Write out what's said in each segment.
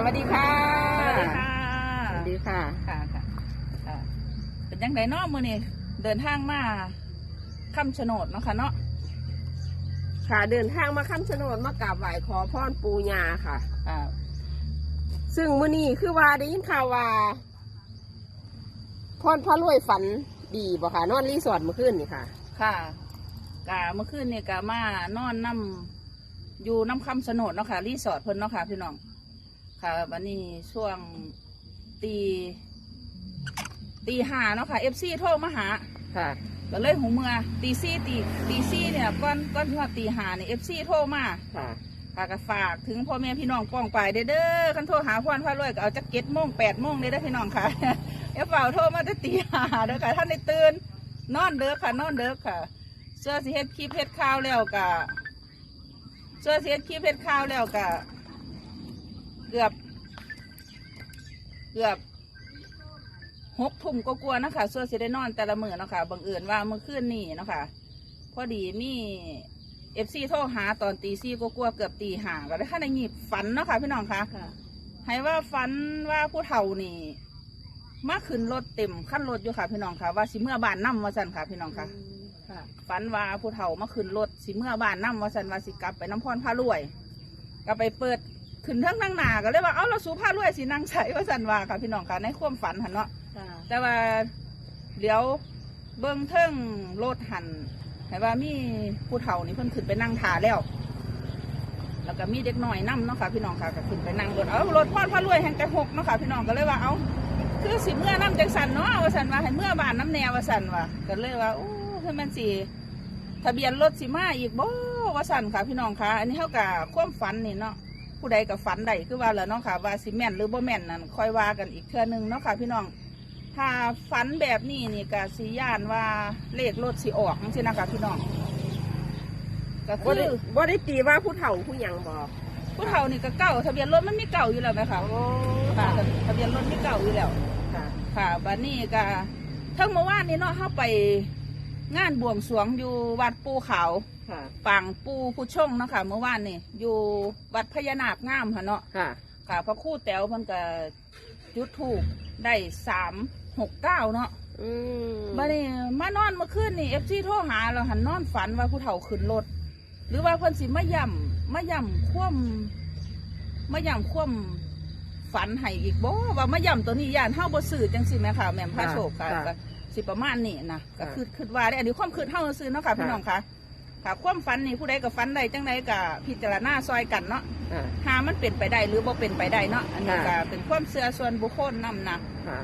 สวัสดีค่ะ สวัสดีค่ะสวัสดีค่ะค่ะค่ะค่ะเป็นยังไงเนาะมือนี่เดินทางมาคำชะโนดเนาะค่ะเนาะค่ะเดินทางมาคำชะโนดมากราบไหว้ขอพรปูญาค่ะค่ะซึ่งมื้อนี้คือว่าได้ยินข่าวว่าพรพระรวยฝันดีบ่ค่ะนอนรีสอร์ทเมื่อคืนนี่ค่ะ ค่ะกะเมื่อคืนเนี่ยกะมานอนน้ำอยู่น้ำคำชะโนดเนาะค่ะรีสอร์ทเพิ่นเนาะค่ะพี่น้อง ค่ะวันนี้ช่วงตีตีห้าเนาะค่ะเอฟซีโทรมาหาค่ะ ก็เลยหูเมือตีซี่ตีตีซี่เนี่ยก้อนก้อนที่ว่าตีหาเนี่ยเอฟซีโทรมาค่ะฝากก็ฝากถึงพ่อแม่พี่น้องป้องไปเด้อเด้อคันโทรหาพ่อนพ่อรวยก็เอาจักเก็ตโมงแปดโมงเลยเด้อพี่น้องค่ะอย่าเฝ้าโทรมาจะตีหาเด้อค่ะท่านได้ตื่นนอนเด้อค่ะ นอนเด้อค่ะเสื้อสีเฮ็ดคลิปเฮ็ดข้าวแล้วกะเสื้อสีเฮ็ดคลิปเฮ็ดข้าวแล้วกะ เกือบ เกือบหกทุ่มก็กลัวาๆนะคะเสื้อสีได้นอนแต่ละมื้อเนาะคะบังเอิญว่าเมื่อคืนนี่เนาะค่ะพอดีมีเอฟซีโทรหาตอนตีซี่ก็กลัวาๆเกือบตีห่าก็ได้ข้าในหยิบฝันเนาะค่ะพี่น้องคะค่ะให้ว่าฝันว่าผู้เฒ่านี่มาขึ้นรถเต็มขั้นรถอยู่ค่ะพี่น้องค่ะว่าสิเมื่อบ้านน้ำว่าสันค่ะพี่น้องค่ะค่ะฝันว่าผู้เฒ่ามาขึ้นรถสิเมื่อบ้านน้ำว่าสันว่าสิกลับไปน้ำพรพารวย ก็ไปเปิด ขึ้นเทั้งนั่งหนาก็เลยว่าเอ้าเราสู้พารวยสินั่งใส่ว่าสันว่าค่ะพี่น้องค่ะในความฝันหันเนาะค่ะแต่ว่าเดี๋ยวเบิ้งเทิงรถหันให้ว่ามีผู้เฒ่านี่เพิ่นขึ้นไปนั่งทาแล้ว แล้วก็มีเด็กน้อยนั่เนาะค่ะพี่น้องค่ะก็ขึ้นไปนั่งรถเอารถพ่อพระรวยแห่งแต่หกเนาะค่ะพี่น้องก็เลยว่าเอาคือสิเมื่อน้ำจังสันเนาะว่าสันว่าให้เมื่อบานน้ำแนวว่าสันว่าก็เลยว่าโอ้คือมันสิทะเบียนรถสิมาอีกบ่ว่าสันค่ะพี่น้องค่ะ อันนี้เท่ากับความฝันนี่เนาะ ผู้ใดกับฝันใดคือว่าแล้วเนาะค่ะ ว่าสิแม่นหรือบ่แม่นนั่นค่อยว่ากันอีกเทื่อนึงเนาะค่ะ พี่น้องถ้าฝันแบบนี้นี่ก็สิย่านว่าเลขรถสิออกจังซี่นะคะพี่น้องก็บ่คือได้บ่ได้ตีว่าผู้เฒ่าผู้หยังบอกผู้เฒ่านี่ก็เก่าทะเบียนรถมันมีเก่าอยู่แล้วไหมคะโอ้ค่ะ ค่ะทะเบียนรถมีเก่าอยู่แล้ว ค่ะค่ะบัดนี้ก็ทั้งเมื่อวานนี้เนาะเข้าไป งานบวงสรวงอยู่วัดปูขาวค่ะปางปูผู้ชงเนาะค่ะเมื่อวานนี่อยู่วัดพญานาคงามค่ะเนาะค่ะ ค่ะพระครู่แต๋วเพิ่นก็จุดถูกได้สามหกเก้าเนาะอืมมาเนี่มานอนเมื่อคืนนี่เอฟซีโทรหาเราหันนอนฝันว่าผู้เฒ่าขึ้นรถหรือว่าเพิ่นสิมาย่ำมาย่ำคว่ำมาย่ำคว่ำฝันให้อีกบ่ว่ามาย่ำตัวนี้ย่านเฮาบ่ซื้อจังสิแม่ค่ะแม่มพระโชคค่ะก็ สิประมาณนี้นะก็คือคิดว่าได้อันนี้ความคิดเฮาซื้อเนาะค่ะพี่น้องค่ะค่ะความฝันนี่ผู้ใดก็ฝันได้จังใดก็พิจารณาซอยกันเนาะค่ะหามันเป็นไปได้หรือบ่เป็นไปได้เนาะอันนี้ก็ค่ะเป็นความเชื่อส่วนบุคคลนํนะค่ะ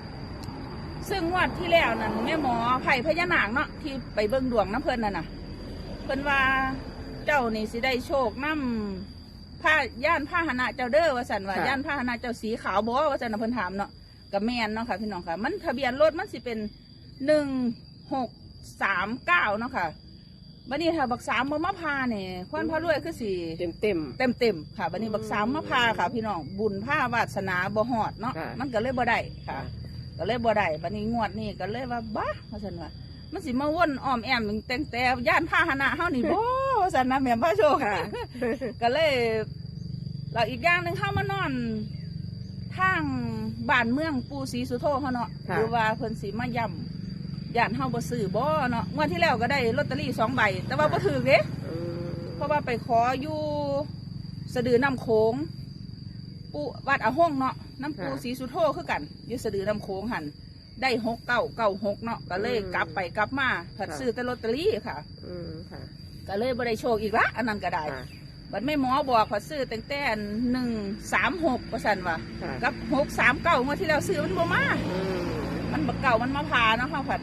ซึ่งงวดที่แล้วนั่นแม่หมอไผ่พญานาคเนาะที่ไปเบิ่งดวงน้ำเพิ่นน่ะนะเพิ่นว่าเจ้านี่สิได้โชคน้ำผ้าย่านผ้าหนะเจ้าเด้อว่าสันว่าค่ะย่านผ้าหนะเจ้าสีขาวบ่ว่าสันน่ะเพิ่นถามเนาะกับแมนเนาะค่ะพี่น้องค่ะ มันทะเบียนรถมันสิเป็น หนึ่งหกสามเก้าเนาะค่ะบัดนี้ถ้าบักสามมามาพาเนี่ยควันพระรวยคือสิเต็มเต็มเต็มเต็มๆค่ะบัดนี้บักสามมาพาค่ะ พี่น้องบุญผ้าวาสนาบ่ฮอดเนาะค่ะมันก็เลยบ่ได้ค่ะค่ะก็เลยบ่ได้บัดนี้งวดนี้ก็เลยว่าบ้าว่าซั่นว่ามันสิมาวนอ้อมแอมแต่งแต่ย่านพาหนะเฮานี่บ่ว่าซั่นนะแม่นพระโชคค่ะก็เลยแล้วอีกอย่างหนึงเฮามานอนทางบ้านเมืองปู่ศรีสุโธเฮาเนาะค่ะหรือว่าเพิ่นสิมาย่ำ ย่านเฮาบ่ซื้อบ่เนาะงวดที่แล้วก็ได้ลอตเตอรี่สองใบ แต่ว่าบ่ถูกเด้อืมเพราะว่าไปขออยู่สะดือน้ำโขงปูวัดอาห้องเนาะน้ำปูสีสุโธคือกันอยู่สะดือน้ำโขงหันได้หกเก้าเก้าหกเนาะก็เลยกลับไปกลับมาผัดซื้อแต่ลอตเตอรี่ค่ะ อืมค่ะ ก็เลยบ่ได้โชคอีกละอันนั้นก็ได้ ค่ะ บัดไม่หมอบอกผัดซื้อแต่งแต่หนึ่งสามหกประสันว่าค่ะ กับหกสามเก้างวดที่แล้วซื้อมันบ่มา อืมมันบักเก่ามันมาพาเนาะค่ะผัด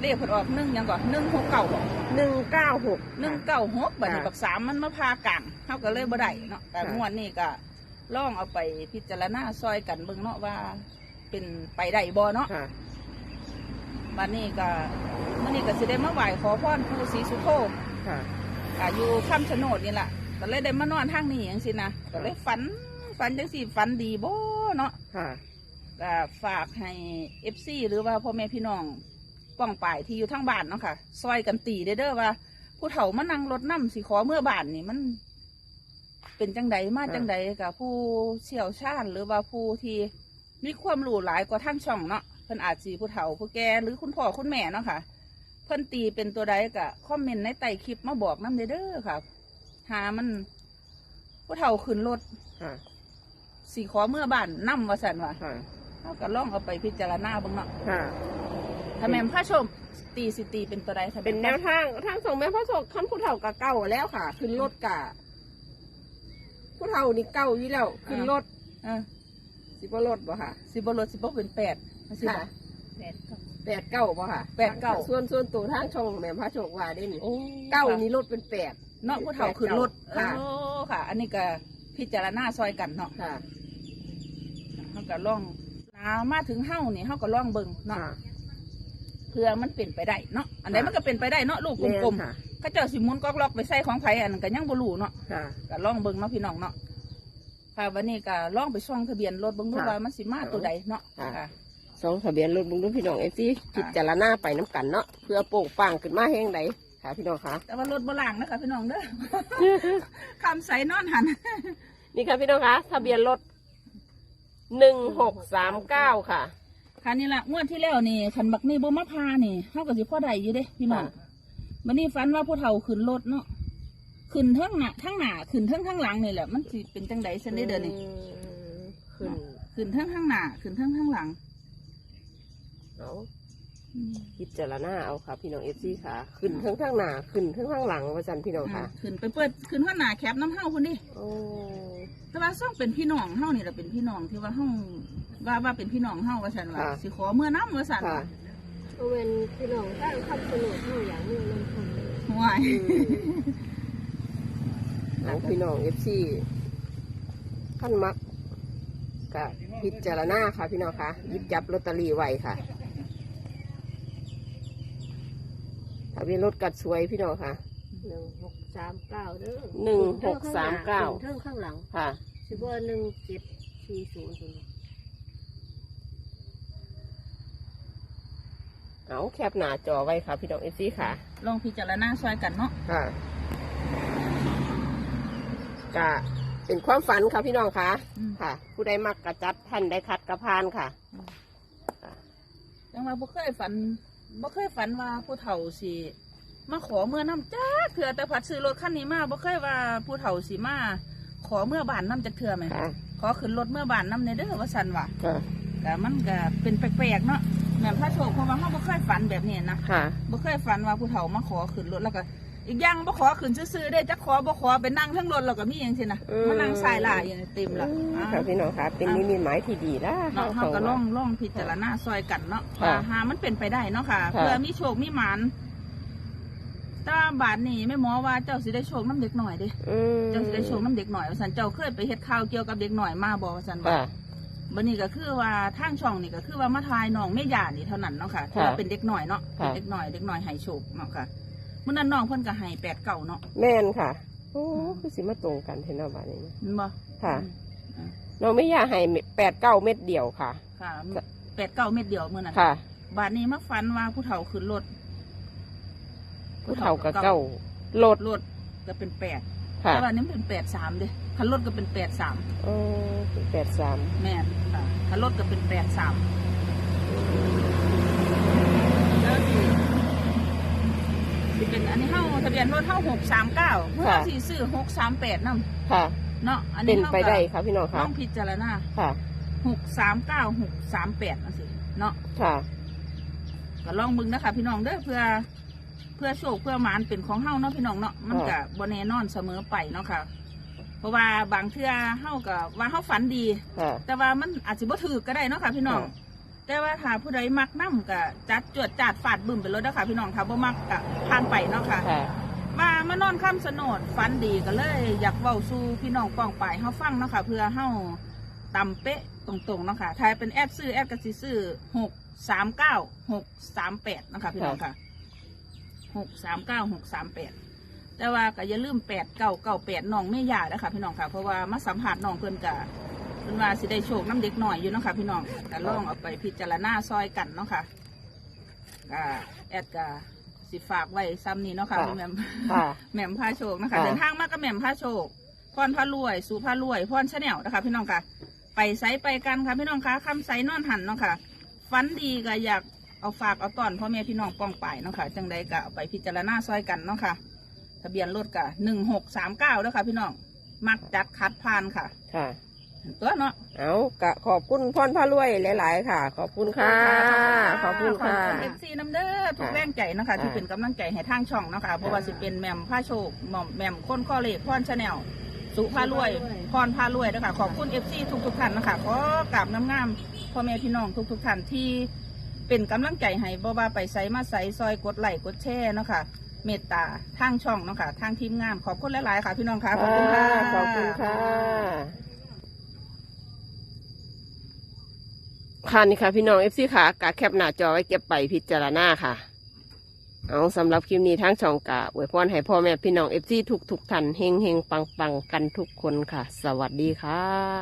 เลขผัดออกหนึ่งหยังก่อนหนึ่งหกเก่าบอกหนึ่งเก้าหกหนึ่งเก้าหกบัดนี้ค่ะบักสามมันมาพากลางเขาก็เลยบ่ได้เนาะแต่ค่ะงวดนี้ก็ลองเอาไปพิจารณาซอยกันเบิ่งเนาะว่า เป็นไปได้บ่เนาะค่ะบัดนี้ก็มื้อนี้ก็สิได้มาไหว้ขอพรปู่ศรีสุโธค่ะก็อยู่คำชะโนดนี่แหละก็เลยได้มานอนทางนี้จังซี่นะก็เลยฝันฝันจังซี่ฝันดีบ่เนาะค่ะก็ฝากให้ FC หรือว่าพ่อแม่พี่น้อง ป้องป่ายที่อยู่ทางบ้านเนาะค่ะ ซอยกันตีเด้อเด้อว่า ผู้เฒ่ามานั่งรถน้ำสิขอเมื่อบ้านนี่มัน เป็นจังใดมาจังใดกับผู้เชี่ยวชาญหรือว่าผู้ที่มีความรู้หลายกว่าทางช่องเนาะเพิ่นอาจสิผู้เฒ่าผู้แก่หรือคุณพ่อคุณแม่เนาะค่ะ เพิ่นตีเป็นตัวใดก็คอมเมนต์ในใต้คลิปมาบอกน้ำเด้อเด้อค่ะหามัน ผู้เฒ่าขึ้นรถค่ะสีขอเมื่อบ้านนำว่าสันว่าค่ะ เขาก็ล่องเอาไปพิจารณาเบ้างเนาะ ค่ะ ถ้าแม่นพระชมตีสิตีเป็นตัวใดถ้าเป็นแนวทางทางส่งแม่พระโศกขั้นผู้เฒ่ากับเก่าแล้วค่ะ ขึ้นรถกะผู้เฒ่านี่เก่าอยู่แล้วขึ้นรถเออสิบ่รถบ่ค่ะ สิบรถสิบเป็นแปดสิบค่ะ แปดแปดเก้าบ่ค่ะแปดเก้า ส่วนส่วนตัวทางช่องแม่พระโชคว่าได้นี่โอ้เก้านี่รถเป็นแปด เนาะผู้เฒ่าขึ้นรถค่ะ โอ้ค่ะ อันนี้ก็พิจารณาซอยกันเนาะค่ะ เขาก็ล่องนามาถึงเฮ้านี่เขาก็ล่องเบิ่งเนาะ ค่ะ เพื่อมันเป็นไปได้เนาะอันใดค่ะมันก็เป็นไปได้เนาะลูกกแม่นลมค่ะๆเขาเจ้าสิหมุนก๊อกล็อกไปใส่ของไผอันนั้นก็ยังบ่รู้เนาะค่ะก็ล่องเบิ่งเนาะพี่น้องเนาะค่ะวันนี้ก็ล่องไปช่องทะเบียนรถเบิ่งดูค่ะว่ามันสิมาตัวใดเนาะค่ะค่ะสองทะเบียนรถบุงดูพี่น้องเอฟซีพิจารณาไปน้ำกันเนาะเพื่อโป่งปังขึ้นมาแห้งใดค่ะพี่น้องค่ะ แต่ว่ารถโบราณนะคะพี่น้องเด้อคำใส่นอนหัน นี่ค่ะพี่น้องคะทะเบียนรถหนึ่งหกสามเก้าค่ะ ค่ะนี่ละงวดที่แล้วนี่ขันบักนี่บ่มาพานี่เฮาก็สิพ่อใดอยู่เด้พี่น้องค่ะวันนี้ฝันว่าผู้เฒ่าขึ้นรถเนาะขึ้นทั้งหน้าทั้งหน้าขึ้นทั้งข้างหลังนี่แหละมันสิเป็นจังได๋ซั่นได้เด้อนี่มขึ้นขึ้นทั้งข้างหน้าขึ้นทั้งข้างหลังเอาอืมพิจารณาเอาค่ะ พี่น้องเอฟซีค่ะ ขึ้นทั้งข้างหน้าขึ้นทั้งข้างหลังว่าจันพี่น้องค่ะ ขึ้นไปเปิดขึ้นข้างหน้าแคปน้ำเฮาพุ่นดิโอ้แต่ว่าซ่องเป็นพี่น้องเฮานี่แหละเป็นพี่น้องที่ว่าเฮา ว่าว่าเป็นพี่น้องเฮาว่าซั่นว่าสิขอเมื่อน้ำว่าซั่นค่ะเอาเป็นพี่น้องสร้างคำสนุกเท่าอย่างนี้มันคงห่วยเอาพี่น้องเอฟซีขั้นมักกับพิจารณาค่ะ พี่น้องค่ะหยิบจับลอตเตอรี่ไว้ค่ะทะเบียนรถกัดสวยพี่น้องค่ะ หนึ่งหกสามเก้าเด้อหนึ่งหกสามเก้า เท่าข้างหลังค่ะ สิบว่าหนึ่งเจ็ดสี่ศูนย์ เอาแคปหน้าจอไว้ค่ะ พี่น้องเอฟซีค่ะลองพิจารณาช่วยกันเนาะค่ะก็เป็นความฝันค่ะพี่น้องค่ะอืมค่ะ ผู้ใดมักกระจัดท่านได้คัดกระพานค่ะจังว่าบ่เคยฝันบ่เคยฝันว่าผู้เฒ่าสิมาขอเมื่อน้ำจ้าเถื่อแต่พัดซื้อรถคันนี้มาบ่เคยว่าผู้เฒ่าสิมาขอเมื่อบ้านน้ำจักเถื่อไหมค่ะขอขึ้นรถเมื่อบ้านน้ำในเด้อว่าซั่นว่ะค่ะ แต่มันก็เป็นแปลกๆเนาะ แม่นพระโชคเพราะว่าเฮาบ่เคยฝันแบบนี้นะค่ะ บ่เคยฝันว่าผู้เฒ่ามาขอขึ้นรถแล้วก็ อีกอย่างบ่ขอขึ้นซื่อๆได้จักขอบ่ขอไปนั่งทั้งรถแล้วก็มีอย่างซี่นะอืม มานั่งสายหลายอย่างนี้เต็มละค่ะพี่น้องค่ะ เป็นนิมิตหมายที่ดีนะเนาะเฮาก็ล่องล่องพิจารณาซอยกันเนาะค่ะว่าหามันเป็นไปได้เนาะค่ะ ค่ะ เพื่อมีโชคมีหมานแต่ว่าบาทนี้แม่หมอว่าเจ้าสิได้โชคน้ำเด็กหน่อยเด้อืมเจ้าสิได้โชคน้ำเด็กหน่อยว่าซั่นเจ้าเคยไปเฮ็ดข่าวเกี่ยวกับเด็กหน่อยมาบ่ว่าซั่นว่าค่ะ บันนี้ก็คือว่าทางช่องนี่ก็คือว่ามาทายน้องแม่ยานี่เท่านั้นเนาะค่ะค่ะที่ว่าเป็นเด็กหน่อยเนาะค่ะ เป็นเด็กหน่อยเด็กหน่อยให้โชคเนาะค่ะมื่อนั้นน้องเพิ่นก็ให้แปดเก่าเนาะแม่นค่ะ โอ้คือสิมาตรงกันเห็นเนาะบาดนี้นะแมันบ่ค่ะอืมเราไม่อยากให้แปดเก้าเม็ดเดียวค่ะ ค่ะแปดเก้าเม็ดเดียวมื่อนั้นค่ะ บาดนี้มาฝันว่าผู้เฒ่าขึ้นรถผู้เฒ่ากับเก้าโลดรถก็เป็นแปด ค่ะแต่ว่านี้มันเป็นแปดสามเด้คันรถก็เป็นแปดสามเออแปดสามแม่นค่ะคันรถก็เป็นแปดสามแล้วสิสิเป็นอันนี้เฮาทะเบียนรถเฮาหกสามเก้าเมื่อสี่ซื้อหกสามแปดนำค่ะ เนาะอันเป็นี้นเท่าไปกับได้ค่ะพี่น้องต้ค่ะองพิจารณาค่ะหกสามเก้าหกสามแปดนั่นสิเนาะค่ะก็ลองมึงนะคะพี่น้องเด้อเพื่อเพื่อโชคเพื่อหมานเป็นของเฮาเนาะพี่น้องเนาะมันก็บ่แน่นอนเสมอไปเนาะค่ะ เพราะว่าบางเทื่อเฮาก็ว่าเฮาฝันดีค่ะแต่ว่ามันอาจจะบ่ถือก็ได้เนาะค่ะพี่น้องค่ะแต่ว่าถ้าผู้ใดมักนํก็จัดจวดจาดฟาดบึ้มไปเลยเด้อค่ะพี่น้องถ้าบ่มักก็ผ่านไปเนาะค่ะ ค่ะ มามานอนข้ามสนดฟันดีก็เลย อยากเว้าสู่พี่น้องป้องไปเฮาฟังเนาะค่ะเพื่อเฮาตำเป๊ะตรงๆเนาะค่ะถ้าเป็นแอดซื้อแอดก็สิซื้อหกสามเก้าหกสามแปดนะคะพี่น้องค่ะ หกสามเก้าหกสามแปดแต่ว่าก็อย่าลืมแปดเก้าเก้าแปดน้องไม่ยานะคะพี่น้องค่ะ เพราะว่ามาสัมผัสน้องเพื่อนกะเพื่อนว่าสิได้โชคน้ำเด็กหน่อยอยู่เนาะค่ะพี่น้องก็ลองเอาไปพิจารณาซอยกันเนาะค่ะก็แอดก็สิฝากไว้ซ้ำนี้เนาะค่ะค่ะ พี่แหมมค่ะ แหม่มพาโชคนะคะค่ะ เดินทางมากับแหม่มพาโชคพรพารวยสู่พารวยพรชาแนลนะคะพี่น้องค่ะ ไปไซไปกันค่ะพี่น้องค่ะคำไซนอนหันเนาะค่ะฟันดีก็อยาก เอาฝากเอาตอนพ่อแม่พี่น้องป้องไปเนาะค่ะจังใดก็เอาไปพิจารณาซอยกันเนาะค่ะ ทะเบียนรถก็หนึ่งหกสามเก้าแล้วค่ะ พี่น้องมักจัดคัดพานค่ะ ค่ะ ตัวเนาะเอากะขอบคุณพรพารวยหลาย ๆ ค่ะ ขอบคุณค่ะ ขอบคุณค่ะขอบคุณเอฟซีน้ำเด้อทุกแรงใจเนาะคะค่ะ ที่เป็นกำลังใจให้ทางช่องเนาะคะเพราะว่าสิเป็นแหม่มผ้าโชคหม่อมแหม่มค้นข้อเลขพรชาแนลสุภารวย พรพารวยนะคะขอบคุณเอฟซีทุกทุกๆท่านนะคะขอกราบน้ำงามพ่อแม่พี่น้องทุกทุกๆท่านที่ เป็นกำลังใจให้บ่ว่าไปใส่มาใส่ซอยกดไลค์กดแชร์เนาะค่ะเมตตาทางช่องเนาะค่ะทางทีมงานขอบคุณหลายๆค่ะพี่น้องค่ะขอบคุณค่ะ ขอบคุณค่ะ ค่ะนี่ค่ะ พี่น้องเอฟซีค่ะกะแคปหน้าจอไว้เก็บไปพิจารณาค่ะ เอาสำหรับคลิปนี้ทั้งช่องกะอวยพรให้พ่อแม่พี่น้องเอฟซีทุกทุกๆท่านเฮงเฮงปังปังๆ กันทุกคนค่ะ สวัสดีค่ะ